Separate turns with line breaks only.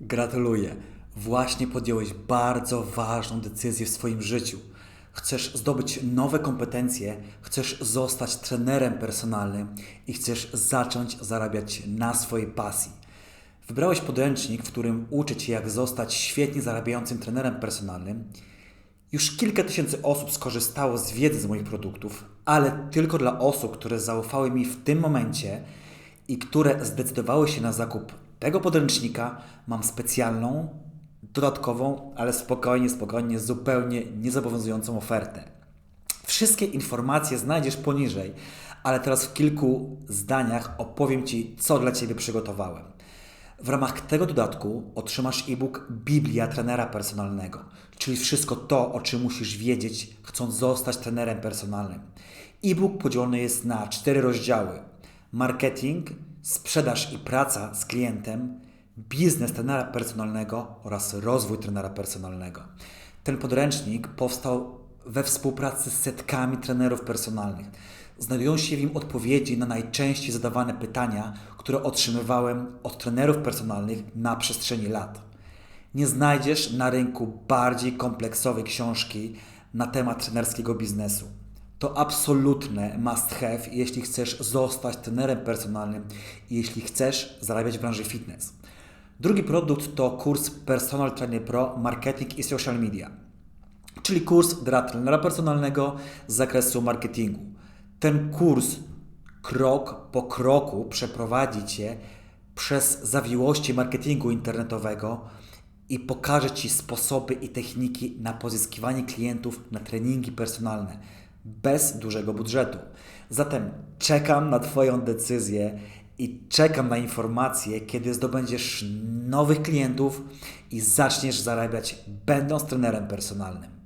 Gratuluję. Właśnie podjąłeś bardzo ważną decyzję w swoim życiu. Chcesz zdobyć nowe kompetencje, chcesz zostać trenerem personalnym i chcesz zacząć zarabiać na swojej pasji. Wybrałeś podręcznik, w którym uczy Cię, jak zostać świetnie zarabiającym trenerem personalnym. Już kilka tysięcy osób skorzystało z wiedzy z moich produktów, ale tylko dla osób, które zaufały mi w tym momencie i które zdecydowały się na zakup tego podręcznika, mam specjalną, dodatkową, ale spokojnie, spokojnie, zupełnie niezobowiązującą ofertę. Wszystkie informacje znajdziesz poniżej, ale teraz w kilku zdaniach opowiem Ci, co dla Ciebie przygotowałem. W ramach tego dodatku otrzymasz e-book Biblia trenera personalnego, czyli wszystko to, o czym musisz wiedzieć, chcąc zostać trenerem personalnym. E-book podzielony jest na cztery rozdziały: marketing, sprzedaż i praca z klientem, biznes trenera personalnego oraz rozwój trenera personalnego. Ten podręcznik powstał we współpracy z setkami trenerów personalnych. Znajdują się w nim odpowiedzi na najczęściej zadawane pytania, które otrzymywałem od trenerów personalnych na przestrzeni lat. Nie znajdziesz na rynku bardziej kompleksowej książki na temat trenerskiego biznesu. To absolutne must have, jeśli chcesz zostać trenerem personalnym i jeśli chcesz zarabiać w branży fitness. Drugi produkt to kurs Personal Trainer Pro Marketing i Social Media, czyli kurs dla trenera personalnego z zakresu marketingu. Ten kurs krok po kroku przeprowadzi Cię przez zawiłości marketingu internetowego i pokaże Ci sposoby i techniki na pozyskiwanie klientów na treningi personalne bez dużego budżetu. Zatem czekam na Twoją decyzję i czekam na informacje, kiedy zdobędziesz nowych klientów i zaczniesz zarabiać będąc trenerem personalnym.